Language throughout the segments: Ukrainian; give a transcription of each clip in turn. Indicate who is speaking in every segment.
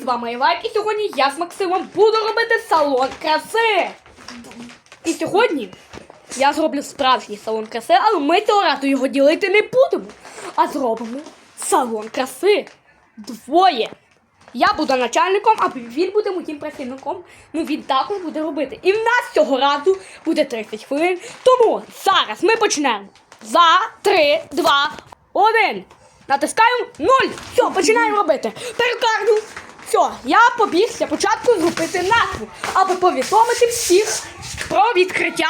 Speaker 1: з вами Івайк, і сьогодні я з Максимом буду робити салон краси. І сьогодні я зроблю справжній салон краси, але ми цього разу його ділити не будемо. А зробимо салон краси двоє. Я буду начальником, а він буде моїм працівником. Ну він також буде робити. І в нас цього разу буде 30 хвилин. Тому зараз ми почнемо. За 3, 2, 1. Натискаємо 0. Все, починаємо робити. Перукарню. Все, я побіг для початку зробити назву, аби повідомити всіх про відкриття.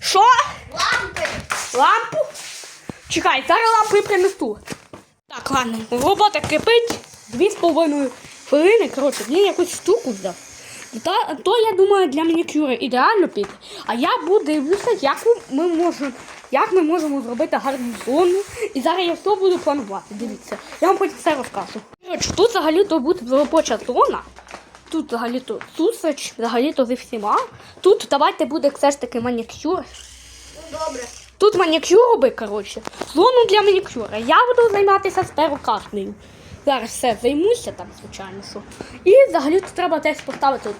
Speaker 1: Що?
Speaker 2: Лампи.
Speaker 1: Лампу? Чекай, зараз лампу і принесу. Так, ладно, робота кипить. Дві з половиною хвилини. Коротше, він якусь штуку взяв. Та, то я думаю, для манікюри ідеально піде. А я буду дивлюся, як ми можемо, як ми можемо зробити гарну зону. І зараз я все буду планувати. Дивіться, я вам потім все розкажу. Тут взагалі то буде робоча зона. Тут взагалі то сусач, взагалі то зі всіма. Тут давайте буде все ж таки манікюр.
Speaker 2: Ну добре.
Speaker 1: Тут манікюр роби, коротше. Зону для манікюра. Я буду займатися з перукарнею. Зараз все займуся там, звичайно, що. І взагалі тут треба десь поставити.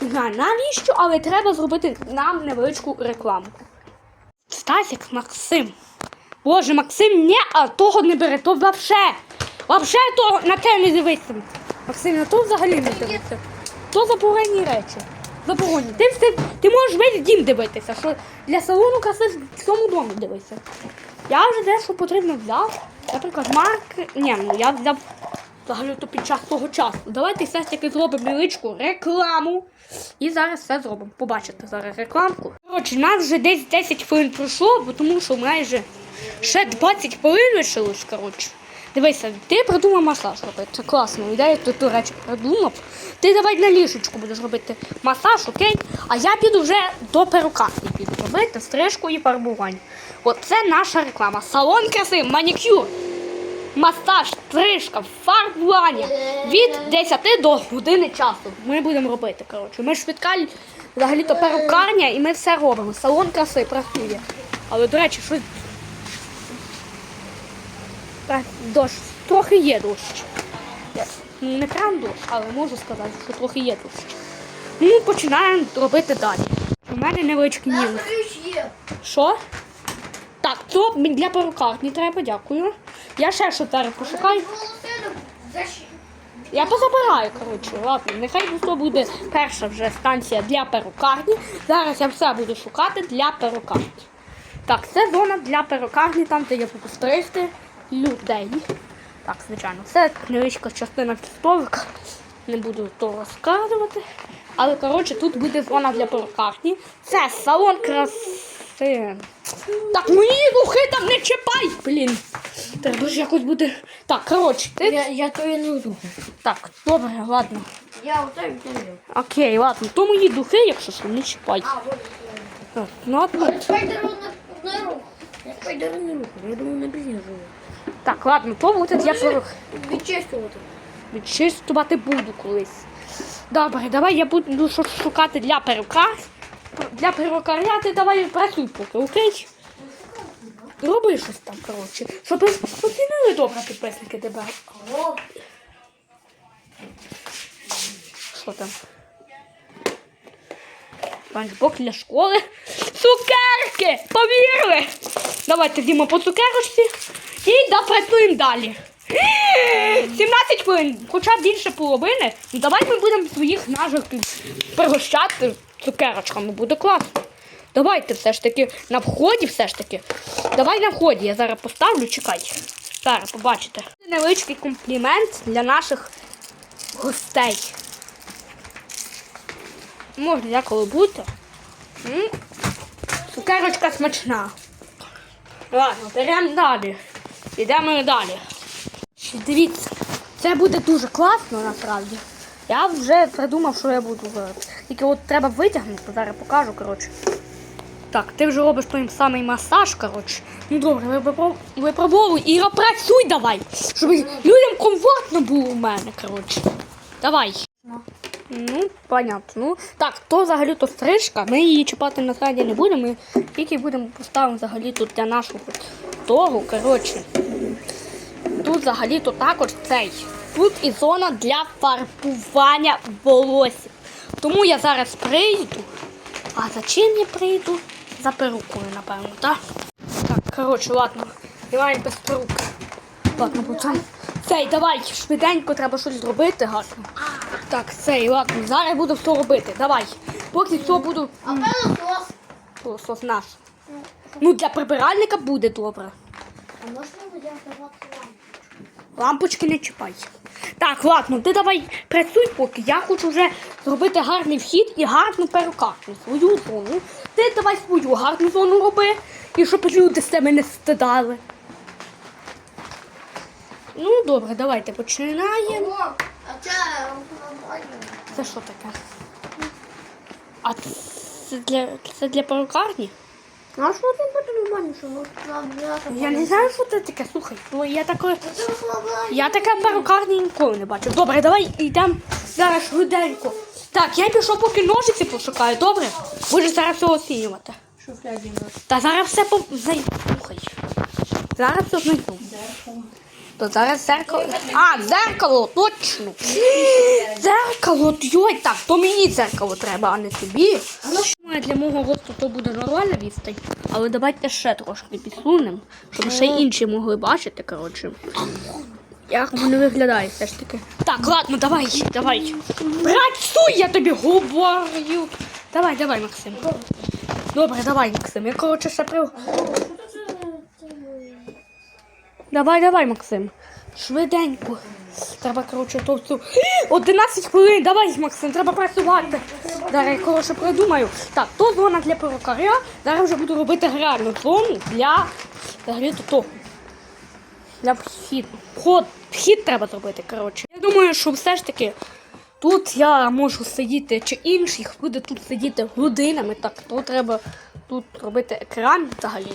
Speaker 1: Не знаю навіщо, але треба зробити нам невеличку рекламку. Стасік Максим. Боже, Максим, ні, а того не бери, то вообще. Вообще того на те не дивися. Максим, на то взагалі не дивися. То заборонені речі. Заборонені. Ти, все, ти можеш весь дім дивитися, що для салону краси в цьому домі дивися. Я вже дещо потрібно взяв. Наприклад, маркер. Ні, ну я взяв взагалі то під час того часу. Давайте все ж таки зробимо невеличку рекламу. І зараз все зробимо. Побачите зараз рекламку. Коротше, у нас вже десь 10 хвилин пройшло, бо тому що майже ще 20 хвилин лишилось, коротше. Дивися, ти придумав масаж робити. Це класно. Ідея ти ту речі придумав. Ти давай на ліжечку будеш робити масаж, окей? А я піду вже до перукарні піду робити стрижку і фарбування. От це наша реклама. Салон краси, манікюр, масаж, стрижка, фарбування. Від 10 до години часу. Ми будемо робити. Коротше. Ми швидка взагалі-то перукарня і ми все робимо. Салон краси працює. Але, до речі, щось дощ. Трохи є дощ. Не прям дощ, але можу сказати, що трохи є дощ. Ну, починаємо робити далі. У мене невеличкий мінус. Що? Так, то для перукарні треба, дякую. Я ще зараз пошукаю. Я позабираю, коротше, ладно, нехай то буде перша вже станція для перукарні. Зараз я все буду шукати для перукарні. Так, це зона для перукарні, там де я буду стригти людей. Так, звичайно, це невеличка частина столика. Не буду то розказувати. Але, коротше, тут буде зона для перукарні. Це салон краси. Так, мої духи там не чіпай, блін. Треба ж якось буде. Так, коротше, ти
Speaker 2: Я, я то і не вдуху.
Speaker 1: так, добре, ладно.
Speaker 2: Я оце віддаю.
Speaker 1: Окей, ладно. То мої духи, якщо що, не чіпай.
Speaker 2: А, вот.
Speaker 1: Так, ну, ладно.
Speaker 2: Але спайдеру на, на руку. Я спайдеру не руку. Я думаю, на бізні живу.
Speaker 1: Так, ладно, то буде для перук.
Speaker 2: Відчистувати.
Speaker 1: Відчистувати буду колись. Добре, давай я буду щось шукати для перукар. Для перукаря давай працюй поки, окей? Роби щось там, коротше. Щоб оцінили добре підписники тебе. Що там? Ланчбок для школи. Цукерки! Повірили! Давайте йдемо по цукерочці і допрацюємо далі. 17 хвилин, хоча більше половини. Ну, Давай ми будемо своїх наживків пригощати цукерочками, буде класно. Давайте все ж таки на вході, все ж таки. Давай на вході, я зараз поставлю, чекай. Зараз побачите. Невеличкий комплімент для наших гостей. Може деколи бути. Цукерочка смачна. Ладно, беремо далі. Йдемо далі. Дивіться, це буде дуже класно насправді. Я вже придумав, що я буду робити. Тільки от треба витягнути, зараз покажу, коротше. Так, ти вже робиш той самий масаж, коротше. Ну добре, випробовуй і працюй давай, щоб людям комфортно було у мене, коротше. Давай. Ну, понятно. Ну, так, то взагалі то стрижка. Ми її чіпати насправді не будемо. Ми тільки будемо поставимо взагалі тут для нашого того. Коротше. Тут взагалі то також цей. Тут і зона для фарбування волосся. Тому я зараз прийду. А за чим я прийду? За перукою, напевно, так? Так, коротше, ладно. Давай без перуки. Ладно, пацан. Цей, давай, швиденько треба щось зробити гарно. Так, цей, ладно, зараз буду все робити. Давай. Поки все буду.
Speaker 2: А пилосос?
Speaker 1: Пилосос наш. Ну, для прибиральника буде добре.
Speaker 2: А можна буде вам?
Speaker 1: Лампочки не чіпай. Так, ладно, ти давай працюй поки. Я хочу вже зробити гарний вхід і гарну перукарню. Свою зону. Ти давай свою гарну зону роби. І щоб люди з тебе не стидали. Ну, добре, давайте починаємо.
Speaker 2: О, а це лампочка.
Speaker 1: Це що таке? А це для, це для перукарні?
Speaker 2: Ну, а що ти буде нормально, що
Speaker 1: Я не знаю, що це таке. Слухай, ну я
Speaker 2: слабо.
Speaker 1: Я таке перукарні ніколи не бачив. Добре, давай йдемо зараз швиденько. Так, я пішов поки ножиці пошукаю, добре? Будеш зараз все оцінювати. Та зараз все по... Слухай. Зараз все знайду. То зараз зеркало. А, зеркало, точно. Зеркало, йой, так, то мені зеркало треба, а не тобі. Для мого росту то буде нормальна відстань, але давайте ще трошки підсунемо, щоб ще інші могли бачити, коротше. Як воно виглядає все ж таки. Так, ладно, давай, давай. Працюй, я тобі говорю. Давай, давай, Максим. Добре, давай, Максим. Я коротше ще при. Давай, давай, Максим. Швиденько. Треба, коротше, то всю. 11 хвилин, давай, Максим, треба працювати. Зараз я, коротше, придумаю. Так, то зона для перукаря. Зараз вже буду робити реальну зону для взагалі то. Для вхід. Вход, вхід треба зробити, коротше. Я думаю, що все ж таки тут я можу сидіти, чи інших буде тут сидіти годинами. Так, то треба тут робити екран взагалі.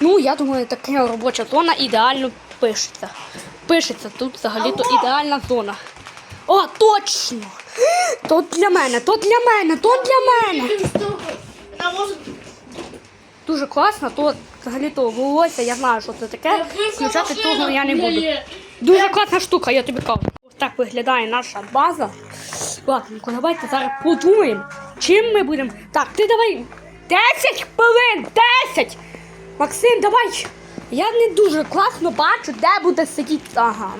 Speaker 1: Ну, я думаю, така робоча зона ідеально пишеться. Пишеться тут взагалі-то ідеальна зона. О, точно! То для мене, то для мене, то для мене. Дуже класно, то взагалі то волосся, я знаю, що це таке. Включати того я не буду. Дуже класна штука, я тобі кажу. Ось так виглядає наша база. Ладно, давайте зараз подумаємо, чим ми будемо. Так, ти давай 10 хвилин! 10! Максим, давай! Я не дуже класно бачу, де буде сидіти. Ага.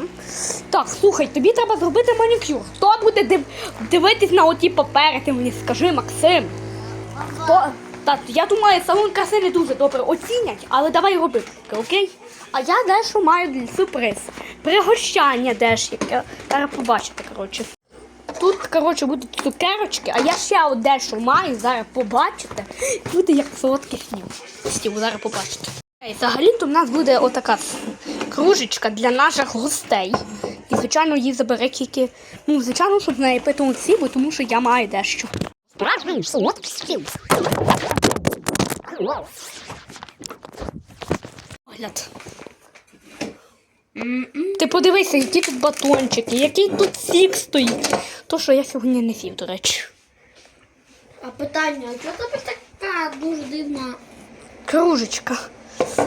Speaker 1: Так, слухай, тобі треба зробити манікюр. Хто буде див... дивитись на оті папери? Ти мені скажи, Максим. То, та, я думаю, салон краси не дуже добре оцінять, але давай роби, окей? А я дещо маю для сюрприз. Пригощання дещо, зараз побачите, коротше. Тут, коротше, будуть цукерочки, а я ще дещо маю, зараз побачите. Буде як солодкий снів. Стів, зараз побачите. Взагалі-то в нас буде отака кружечка для наших гостей. І, звичайно, її забере тільки, ну, звичайно, щоб з неї питимуть всі, бо тому що я маю дещо.
Speaker 3: Справжній солодкий стіл.
Speaker 1: Огляд. Ти подивися, які тут батончики, який тут сік стоїть. То, що я сьогодні не сів, до речі.
Speaker 2: А питання, а чого тобі така дуже дивна?
Speaker 1: Кружечка.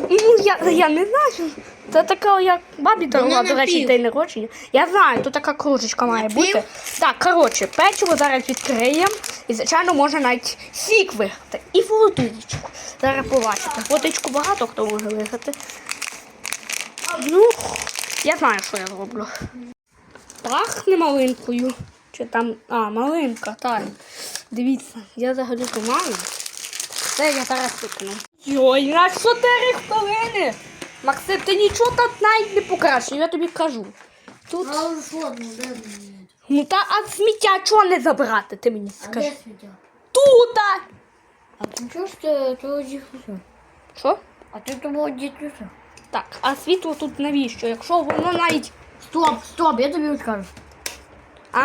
Speaker 1: Ну, я, я не знаю. Це така, як бабі дарувала, до речі, день народження. Я знаю, тут така кружечка має
Speaker 2: Напів?
Speaker 1: бути. Так, коротше, печиво зараз відкриємо. І, звичайно, можна навіть сік виграти. І водичку. Зараз побачите. Водичку багато хто може виграти. Ну, я знаю, що я зроблю. Пахне малинкою. Чи там. А, малинка, так. Дивіться, я взагалі маю. Це я зараз викину. Йой, на 4 хвилини! Максим, ти нічого тут навіть не покращив, я тобі кажу. Тут.
Speaker 2: А що, ну?
Speaker 1: Ну та а сміття чого не забрати, ти мені
Speaker 2: А
Speaker 1: скажи.
Speaker 2: де сміття?
Speaker 1: Тута!
Speaker 2: А ти чого ж ти того?
Speaker 1: Що?
Speaker 2: А ти того діфуса?
Speaker 1: Так, а світло тут навіщо? Якщо воно навіть.
Speaker 2: Стоп, стоп, я тобі скажу.
Speaker 1: А,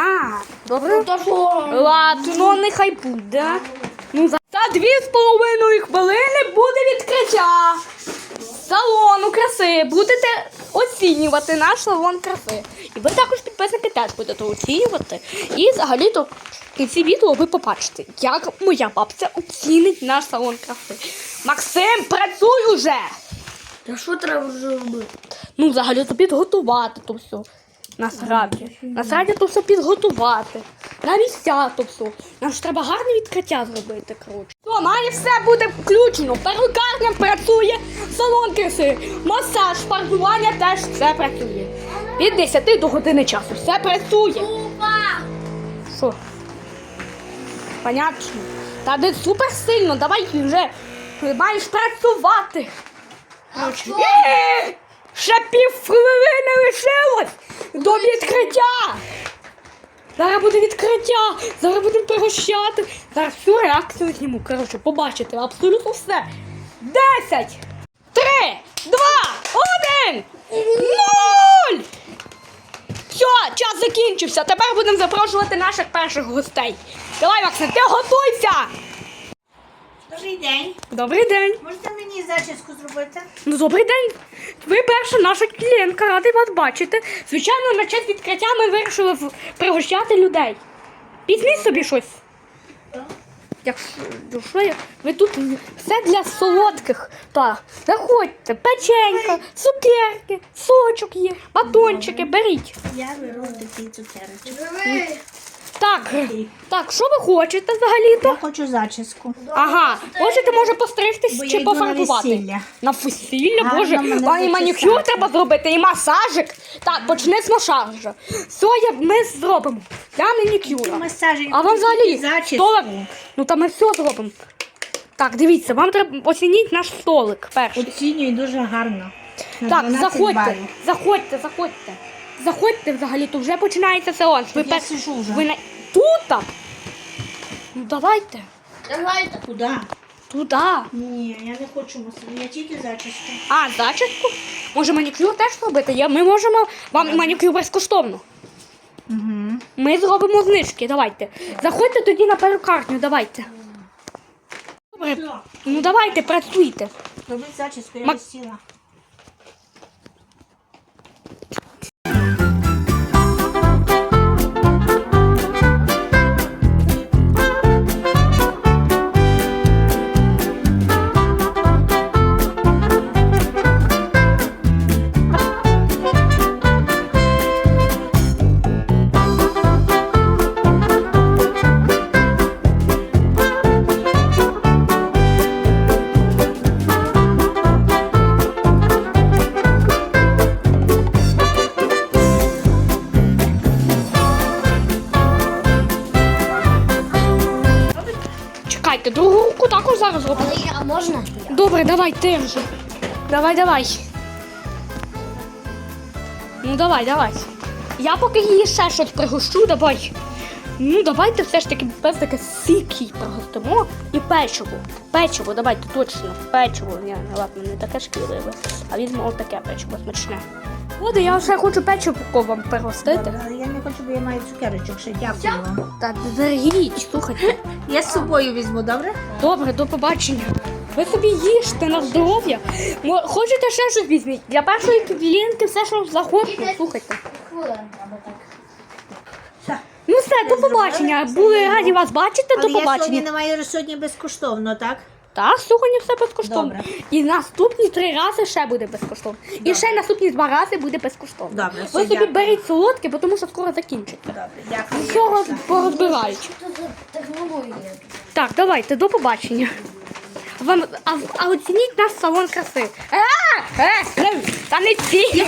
Speaker 1: добре.
Speaker 2: та що?
Speaker 1: Ладно, нехай буде. Ну, за за дві з половиною хвилини буде відкриття салону краси. Будете оцінювати наш салон краси. І ви також підписники теж будете оцінювати. І взагалі-то в кінці відео ви побачите, як моя бабця оцінить наш салон краси. Максим, працюй уже!
Speaker 2: Та що треба вже робити?
Speaker 1: Ну, взагалі то підготувати то все. Насправді. Насправді то все підготувати. На місця то все. Нам ж треба гарне відкриття зробити, коротше. Все, має все бути включено. Перукарня працює, салон краси, масаж, фарбування теж все працює. Від 10 до години часу. Все працює. Що? Понятно. Та де супер сильно, давай вже маєш працювати. Коротше. Ще пів хвилини лишилось до відкриття. Зараз буде відкриття, зараз будемо пригощати. Зараз всю реакцію зніму. Коротше, побачите абсолютно все. Десять, три, два, один, нуль! Все, час закінчився. Тепер будемо запрошувати наших перших гостей. Давай, Максим, ти готуйся!
Speaker 4: Добрий день.
Speaker 1: Добрий день.
Speaker 4: Можете мені зачіску зробити?
Speaker 1: Ну, добрий день. Ви перша наша клієнтка, радий вас бачити. Звичайно, на час відкриття ми вирішили в- пригощати людей. Візьміть собі щось. Якщо ну, що я- ви тут все для солодких. Так, заходьте, печенька, цукерки, сочок є, батончики, беріть.
Speaker 4: Я беру такий цукерочок.
Speaker 1: Так, так, що ви хочете взагалі-то?
Speaker 4: Я хочу зачіску.
Speaker 1: Ага, хочете, може постригтись
Speaker 4: Бо я
Speaker 1: чи
Speaker 4: йду на
Speaker 1: пофарбувати?
Speaker 4: весілля.
Speaker 1: На весілля,
Speaker 4: Гарно
Speaker 1: боже,
Speaker 4: мене
Speaker 1: вам і манікюр
Speaker 4: зачесати.
Speaker 1: треба зробити, і масажик. Так, почни з масажу. Все, я, ми зробимо. Для манікюра.
Speaker 4: Масажі.
Speaker 1: А вам взагалі
Speaker 4: зачіску.
Speaker 1: столик? Ну там ми все зробимо. Так, дивіться, вам треба оцініть наш столик перший.
Speaker 4: Оцінюю дуже гарно. На
Speaker 1: Так,
Speaker 4: 12
Speaker 1: заходьте,
Speaker 4: балів.
Speaker 1: заходьте, заходьте. Заходьте взагалі, то вже починається сеанс. Ви
Speaker 4: Я
Speaker 1: пер-
Speaker 4: сижу вже.
Speaker 1: Ви на... Тут? Ну давайте.
Speaker 2: Давайте.
Speaker 4: Куди?
Speaker 1: Туди.
Speaker 4: Ні, я не хочу масажу, я тільки зачіску.
Speaker 1: А, зачіску? Може манікюр теж робити? Я, ми можемо вам манікюр безкоштовно.
Speaker 4: Угу.
Speaker 1: Ми зробимо знижки, давайте. Заходьте тоді на перукарню, давайте. Добре, ну давайте, працюйте.
Speaker 4: Робіть зачіску, я
Speaker 1: Мак-
Speaker 4: висіла.
Speaker 1: Добре, давай, ти вже. Давай, давай. Ну давай, давай. Я поки її ще щось пригощу, давай. Ну, давайте все ж таки без таке сік їй пригостимо. І печиво. Печиво, давайте точно. Печиво. Я, ладно, не таке шкідливе, а візьму отаке печиво смачне. От я ще хочу печиво вам пригостити.
Speaker 4: Я не хочу, бо я маю цукерочок ще. Дякую вам.
Speaker 1: Та беріть, слухайте.
Speaker 4: Я з собою візьму, добре?
Speaker 1: Добре, до побачення. Ви собі їжте на здоров'я. Хочете ще щось візьміть? Для першої клієнтки все, що захочете, слухайте. Ну все, до побачення. Були раді вас бачити,
Speaker 4: Але
Speaker 1: до
Speaker 4: я сьогодні
Speaker 1: побачення.
Speaker 4: не маю сьогодні безкоштовно, так?
Speaker 1: Так, сьогодні все безкоштовно.
Speaker 4: Добре.
Speaker 1: І наступні три рази ще буде безкоштовно. І ще наступні два рази буде безкоштовно.
Speaker 4: Добре, все,
Speaker 1: Ви собі
Speaker 4: дякую.
Speaker 1: беріть солодке, бо тому що скоро закінчиться.
Speaker 4: Добре, дякую.
Speaker 1: Все роз- порозбирають.
Speaker 2: Що це за технологія?
Speaker 1: Так, давайте, до побачення. Вам, а, а оцініть наш салон краси. А, е, е, та не ці.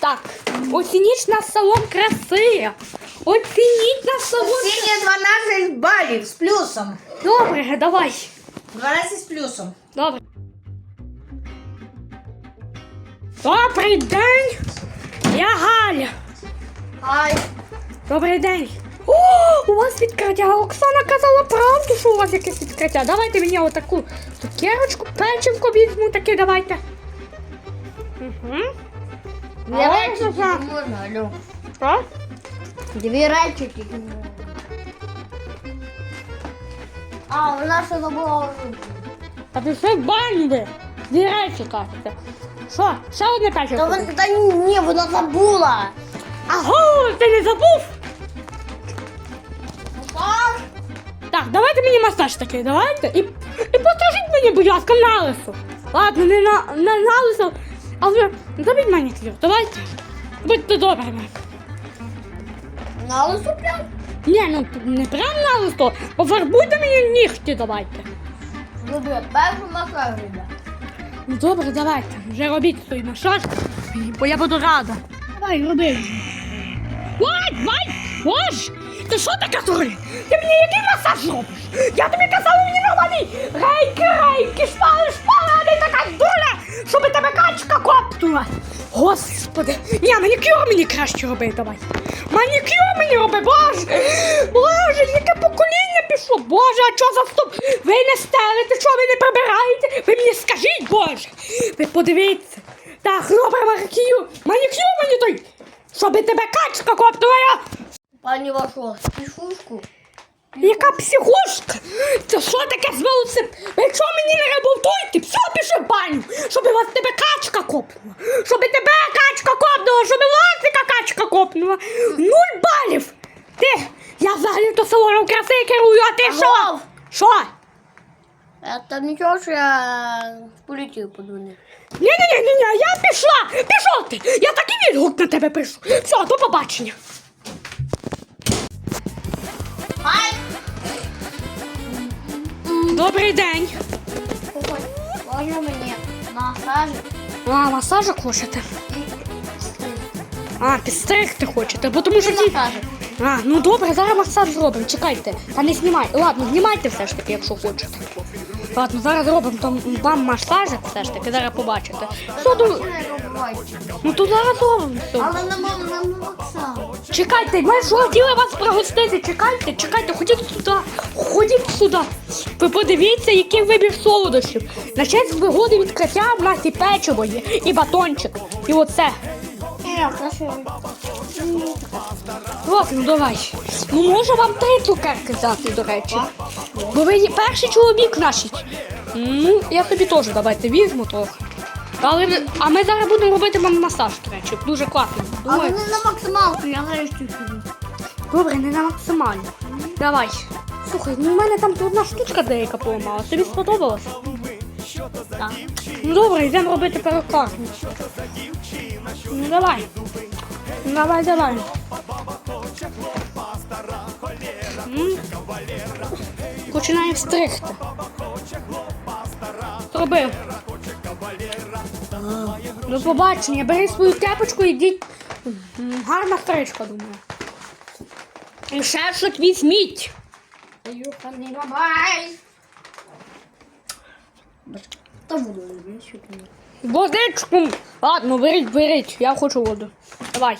Speaker 1: Так, оцініть наш салон краси. Оцініть наш салон.
Speaker 4: Сьогодні 12 балів з плюсом.
Speaker 1: Добре, давай.
Speaker 4: 12 з плюсом.
Speaker 1: Добре. Добрий день. Я Галя.
Speaker 2: Ай,
Speaker 1: Добрий день. О, у вас відкриття. Оксана казала правду, що у вас якесь відкриття. Давайте мені отаку цукерочку, печивко візьму таке, давайте. Угу.
Speaker 2: дві речі тільки можна, алло.
Speaker 1: Що?
Speaker 2: Дві речі тільки можна. А, вона ще забула ожити.
Speaker 1: Та ти все в. Дві речі кажете. Що? Ще одне
Speaker 2: Та,
Speaker 1: печивко?
Speaker 2: вон, та ні, вона забула.
Speaker 1: Аго, ти не забув?
Speaker 2: Так,
Speaker 1: давайте мені масаж такий, давайте. І, і пострижіть мені, будь ласка, на лисо. Ладно, не на, не на лисо, Але зробіть манікюр, давайте. Будьте добрими.
Speaker 2: На лису прям.
Speaker 1: Ні, ну не прям на листо, пофарбуйте мені нігті давайте.
Speaker 2: Люблю, першу макар люблю.
Speaker 1: Ну добре, давайте. Вже робіть той масаж, бо я буду рада. Давай, роби. Ой, давай, Боже! Ти що таке твориш? Ти мені який масаж робиш? Я тобі казала мені нормальний рейки, рейки, шпали, шпали, а не така дуля, щоб тебе качка копнула. Господи, ні, манікюр мені краще роби, давай. Манікюр мені роби, боже! Боже, яке покоління пішло, боже, а що за стоп? Ви не стелите, що ви не прибираєте? Ви мені скажіть, боже! Ви подивіться. Так, добре, манікюр, манікюр мені той, щоб тебе качка копнула, я...
Speaker 2: Пані вашу пішушку.
Speaker 1: Яка психушка? Це що таке з волосим? Ви що мені не ребовтуєте? Все, пішли в баню, щоб вас тебе качка копнула. Щоб тебе качка копнула, щоб власника качка копнула. Нуль балів. Ти, я взагалі то салоном краси керую, а ти що? Що?
Speaker 2: Це нічого, що я в поліцію подзвонив.
Speaker 1: Ні-ні-ні, я пішла. Пішов ти. Я такий відгук на тебе пишу. Все, до побачення. Добрий день.
Speaker 2: Можна мені масаж
Speaker 1: А, масажик хочете? А, підстригти хочете, бо тому що ті... А, ну добре, зараз масаж зробимо. Чекайте. Та не знімай. Ладно, знімайте все ж таки, якщо хочете. Ладно, зараз зробимо там вам масажик все ж таки, зараз побачите. Що. Ну зараз все.
Speaker 2: Але на мам на Макса.
Speaker 1: Чекайте, ми ж хотіли вас пригостити. Чекайте, чекайте, ходіть сюди. Ходіть сюди. Ви подивіться, який вибір солодощів. На честь вигоди відкриття в нас і печиво є, і батончик, і оце.
Speaker 2: Е, краще.
Speaker 1: Ладно, давай. Ну можу вам три цукерки взяти, до речі. Бо ви є перший чоловік наш. Ну, я тобі теж давайте візьму трохи. Але а ми зараз будемо робити вам масаж, до речі. Дуже класно.
Speaker 2: Але не на максималку, я нарешті собі.
Speaker 1: Добре, не на максимально. Давай. Слухай, ну в мене там одна штучка деяка поламала. Тобі сподобалось?
Speaker 2: Так.
Speaker 1: Ну добре, йдемо робити перукарню. Ну давай. Ну, Давай, давай. М? Починаємо стригти. Зробив. До побачення. Бери свою кепочку і йдіть. Гарна стрижка, думаю. І ще щось візьміть.
Speaker 2: Та воду що.
Speaker 1: Водичку. Ладно, беріть, беріть. Я хочу воду. Давай.